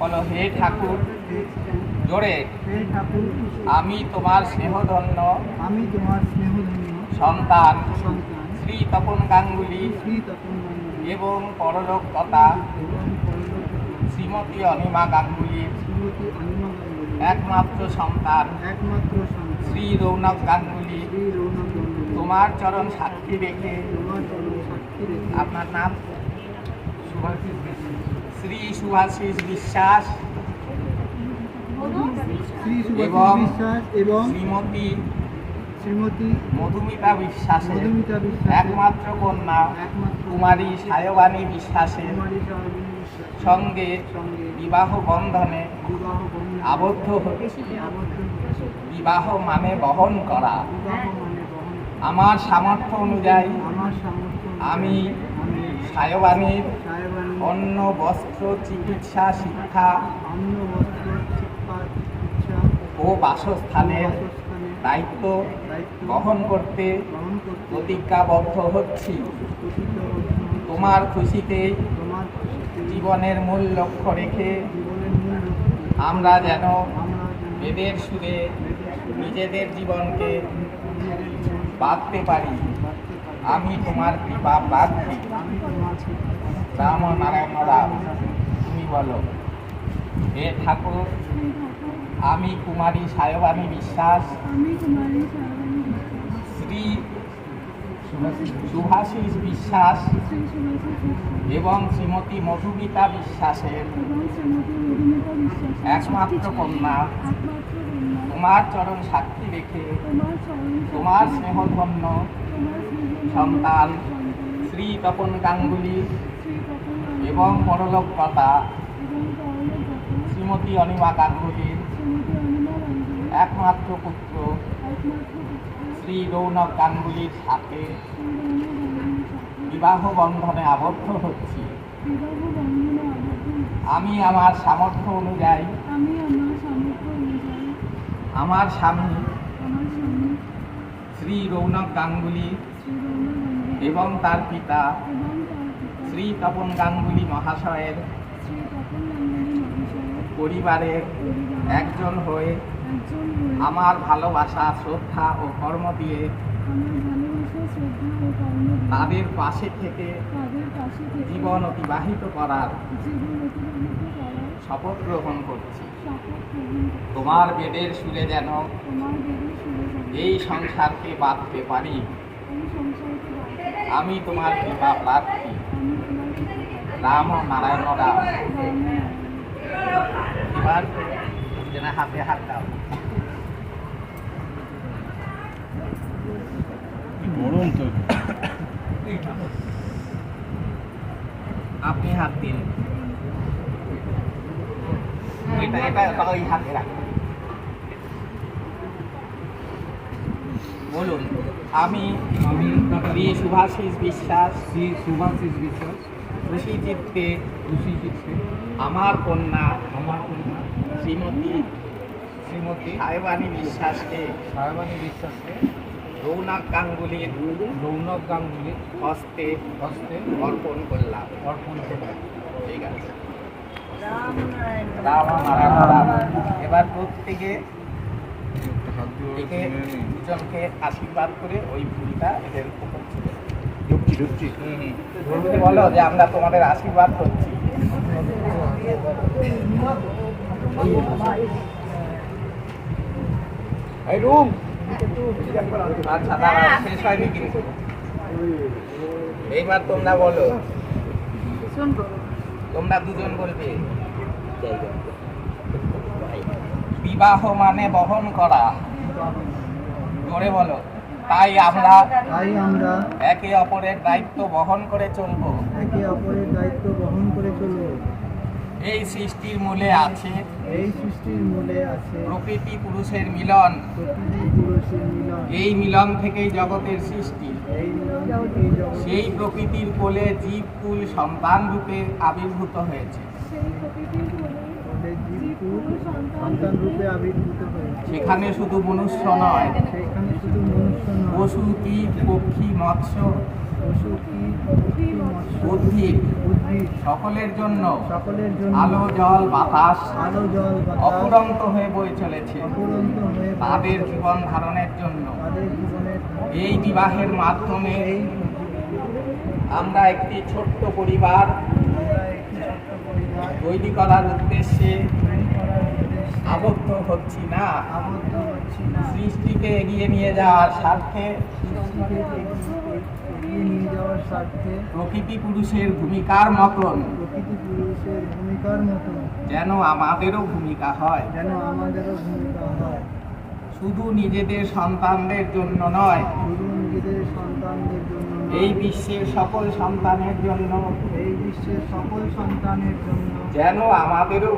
হে ঠাকুর জোরে। আমি তোমার স্নেহধন্য। আমি তোমার স্নেহধন্য। সন্তান। শ্রী তপন গাঙ্গুলি এবং পরলোক শ্রীমতী অনিমা গাঙ্গুলির শ্রীমতী অনিমা গাঙ্গুলি একমাত্র সন্তান। একমাত্র শ্রী রৌনক গাঙ্গুলি তোমার চরণ সাক্ষী রেখে। আপনার নাম? সুভাষিস সুভাষিস বিশ্বাস। এবং শ্রীমতী শ্রীমতী মধুমিতা বিশ্বাসের মধুমিতা বিশ্বাস একমাত্র কন্যা কুমারী সায়বাণী বিশ্বাসের সঙ্গে বিবাহ বন্ধনে আবদ্ধ হচ্ছি বিবাহ মানে বহন করা। মানে আমার সামর্থ্য অনুযায়ী আমি সাহেবানী অন্ন, বস্ত্র, চিকিৎসা, শিক্ষা অন্ন বস্ত্র ও বাসস্থানের দায়িত্ব বহন করতে প্রতিজ্ঞাবদ্ধ হচ্ছি তোমার খুশিতে জীবনের মূল লক্ষ্য রেখে আমরা যেন বেদের সুরে নিজেদের জীবনকে বাঁধতে পারি। আমি তোমার কৃপা প্রার্থী রাম নারায়ণ রাম তুমি বলো হে ঠাকুর আমি কুমারী সায়বাণী বিশ্বাস। শ্রী সুভাষিস বিশ্বাস এবং শ্রীমতী মধুমিতা বিশ্বাসের একমাত্র কন্যা। তোমার চরণ সাক্ষী রেখে তোমার স্নেহধন্য সন্তান, শ্রী তপন গাঙ্গুলি এবং পরলোকতা শ্রীমতী অনিমা গাঙ্গুলির একমাত্র পুত্র, শ্রী রৌনক গাঙ্গুলির সাথে বিবাহ বন্ধনে আবদ্ধ হচ্ছি। আমি আমার সামর্থ্য অনুযায়ী, আমার স্বামী, শ্রী রৌনক গাঙ্গুলি এবং তার পিতা শ্রী তপন গাঙ্গুলি মহাশয়ের পরিবারের একজন হয়ে আমার ভালোবাসা শ্রদ্ধা ও কর্ম দিয়ে তাদের পাশে থেকে জীবন অতিবাহিত করার শপথ গ্রহণ করছি। তোমার বেদের সুরে যেন এই সংসারকে বাঁধতে পারি আমি তোমার কৃপা প্রার্থী রাম নারায়ণ রাম এবার যেন হাতে হাত দাও। গরম তো। আপনি হাত দিন। এটা এটা ওই হাতে রাখুন। বলুন আমি আমি শ্রী সুভাষিস বিশ্বাস শ্রী সুভাষিস বিশ্বাস খুশি চিত্তে খুশি চিত্তে আমার কন্যা আমার কন্যা শ্রীমতী শ্রীমতী সাহেবানী বিশ্বাসকে সাহেবানী বিশ্বাসকে রৌনক গাঙ্গুলির রৌনক গাঙ্গুলির হস্তে হস্তে অর্পণ করলাম। অর্পণ করলাম। ঠিক আছে। রাম এবার প্রত্যেকে একে দুজনকে আশীর্বাদ করে ওই ফুলটা এদের উপর ঢুকছি বলো যে আমরা তোমাদের আশীর্বাদ করছি। এই রুম। আচ্ছা দাঁড়াও শেষ হয়নি কিন্তু এইবার তোমরা বলো। তোমরা দুজন বলবে। বিবাহ মানে বহন করা। জোরে বলো। তাই আমরা তাই আমরা একে অপরের দায়িত্ব বহন করে চলবো। একে অপরের দায়িত্ব বহন করে চলব। এই সৃষ্টির মূলে আছে এই সৃষ্টির মূলে আছে প্রকৃতি পুরুষের মিলন। প্রতিটি পুরুষের মিলন। এই মিলন থেকেই জগতের সৃষ্টি। সেই প্রকৃতির কোলে জীব কুল সন্তান রূপে আবির্ভূত হয়েছে। সেই প্রকৃতির কোলে বলে জীবকুল সন্তান সন্তান রূপে আবির্ভূত হয়েছে সেখানে শুধু মনুষ্য নয় সেখানে শুধু মনুষ্য নয়। পশু কীট পক্ষী মৎস্য? উদ্ভিদ। সকলের জন্য সকলের জন্য। আলো জল বাতাস আলো জল বাতাস অফুরন্ত হয়ে বয়ে চলেছে। তাদের জীবন ধারণের জন্য। এই বিবাহের মাধ্যমে আমরা একটি ছোট্ট পরিবার তৈরি করার উদ্দেশ্যে আবদ্ধ হচ্ছি না সৃষ্টিকে এগিয়ে নিয়ে যাওয়ার স্বার্থে প্রকৃতি পুরুষের ভূমিকার মতন প্রকৃতি পুরুষের ভূমিকার মতো যেন আমাদেরও ভূমিকা হয়। যেন আমাদেরও ভূমিকা হয়। শুধু নিজেদের সন্তানদের জন্য নয় শুধু নিজেদের সন্তানদের জন্য এই বিশ্বের সকল সন্তানের জন্য এই বিশ্বের সকল সন্তানের জন্য যেন আমাদেরও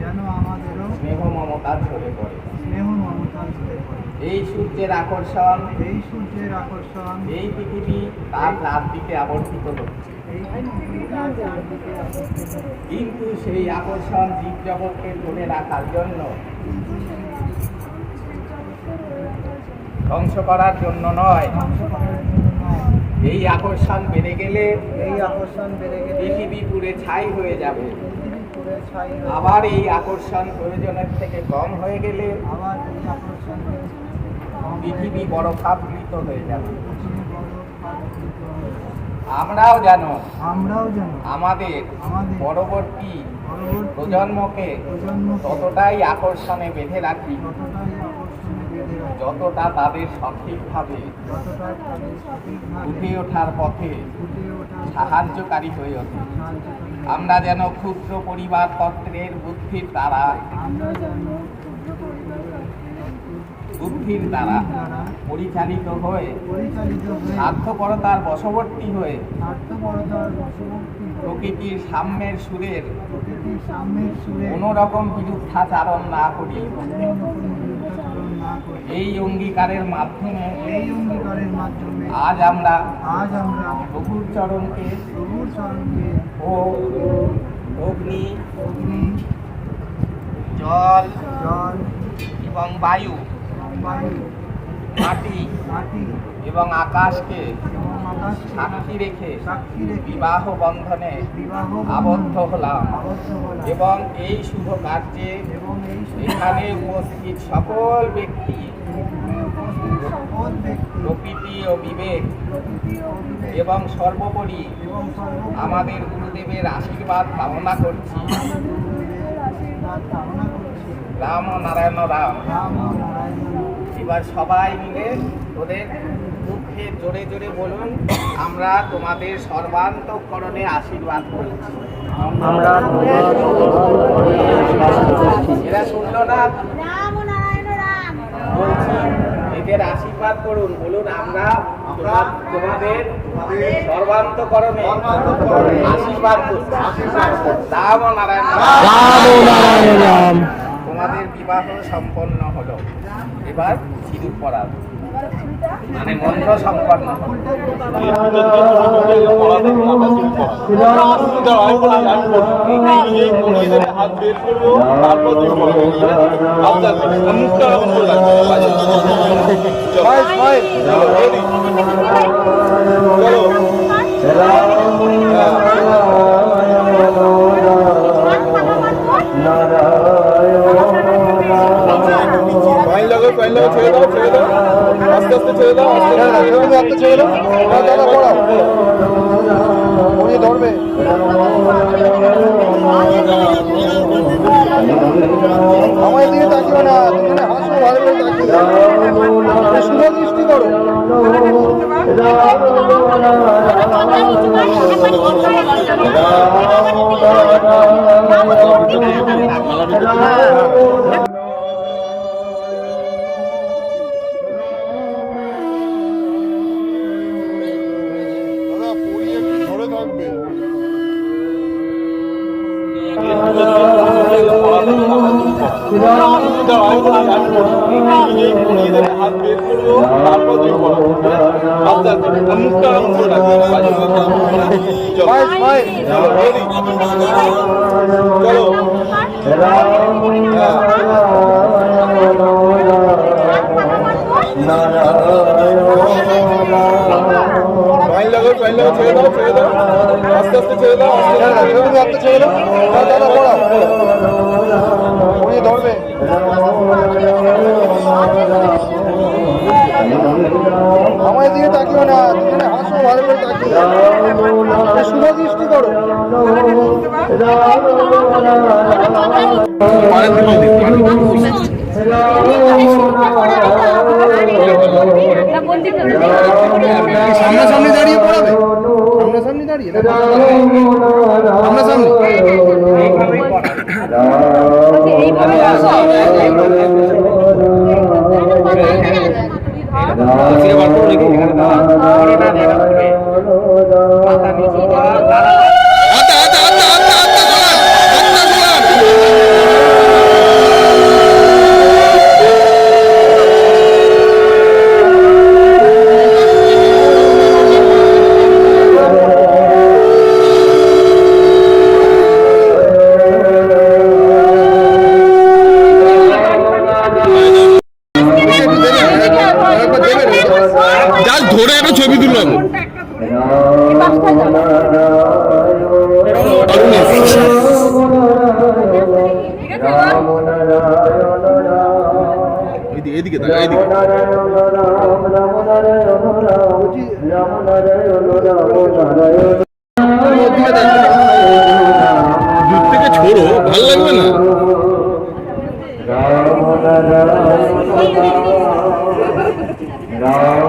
যেন আমাদেরও স্নেহ মমতা ঝরে পড়ে স্নেহ মমতা ঝরে পড়ে এই সূর্যের আকর্ষণ এই সূর্যের আকর্ষণ এই পৃথিবী তার চারদিকে আবর্তিত হচ্ছে। কিন্তু সেই আকর্ষণ জীবজগৎকে ধরে রাখার জন্য ধ্বংস করার জন্য নয় ধ্বংস করার জন্য নয়। এই আকর্ষণ বেড়ে গেলে এই আকর্ষণ বেড়ে গেলে পৃথিবী পুরে ছাই হয়ে যাবে আবার এই আকর্ষণ প্রয়োজনের থেকে কম হয়ে গেলে আবার এই আকর্ষণ পৃথিবী বড় ভাব হয়ে যাবে হয়ে। আমরাও যেন আমরাও যেন আমাদের পরবর্তী প্রজন্মকে ততটাই আকর্ষণে বেঁধে রাখি যতটা তাদের সঠিকভাবে উঠে ওঠার পথে সাহায্যকারী হয়ে ওঠে। আমরা যেন ক্ষুদ্র পরিবার তত্ত্বের বুদ্ধির দ্বারা বুদ্ধির দ্বারা পরিচালিত হয়ে স্বার্থপরতার বশবর্তী হয়ে প্রকৃতির সাম্যের সুরের প্রকৃতির সাম্যের কোনো রকম বিরুদ্ধাচারণ না করি। এই অঙ্গীকারের মাধ্যমে এই অঙ্গীকারের মাধ্যমে আজ আমরা আজ আমরা প্রভুর চরণকে প্রভুর চরণকে ও অগ্নি অগ্নি জল জল এবং বায়ু বায়ু মাটি এবং আকাশকে সাক্ষী রেখে বিবাহ বন্ধনে আবদ্ধ হলাম। এবং এই শুভ কার্যে এখানে উপস্থিত সকল ব্যক্তি প্রকৃতি ও বিবেক এবং সর্বোপরি আমাদের গুরুদেবের আশীর্বাদ কামনা করছি। আমাদের গুরুদেবের আশীর্বাদ কামনা করছি। রাম নারায়ণ রাম। এবার সবাই মিলে ওদের দুঃখে জোরে জোরে বলুন আমরা তোমাদের সর্বান্তকরণে আশীর্বাদ করছি আমরা এরা শুনলো না? রাম ও নারায়ণ রাম। বলছি এদের আশীর্বাদ করুন। বলুন আমরা তোমাদের সর্বান্তকরণে আশীর্বাদ করছি রাম ও নারায়ণ রাম। তোমাদের বিবাহ সম্পন্ন হলো। এবার সিঁদুর পড়া মানে মন্ত্র সম্পন্ন হলো। লাগো পাইন লাগো ছেড়ে দাও ছেড়ে দাও আস্তে আস্তে ছেড়ে দাও আস্তে আস্তে ছেড়ে দাও ছেড়ে দাও দাও দাদা পড়াও উনি ধরবে আমার দিকে তাকিও না দুজনে হাসো ভালো করে তাকিও শুভ দৃষ্টি করো দাদা আস্তে আস্তে ছেড়ে দাও আস্তে আস্তে ছেড়ে দাও ছেড়ে দাও দাদা দাদা পড়া আমার দিকে তাকিও না দুজনে হাসো ভালো করে তাকিও শুভ দৃষ্টি করো সামনাসামনি দাঁড়িয়ে পড়াবে? সামনাসামনি দাঁড়িয়ে? সামনাসামনি? Gracias. ভালো লাগবে না? রাম রাম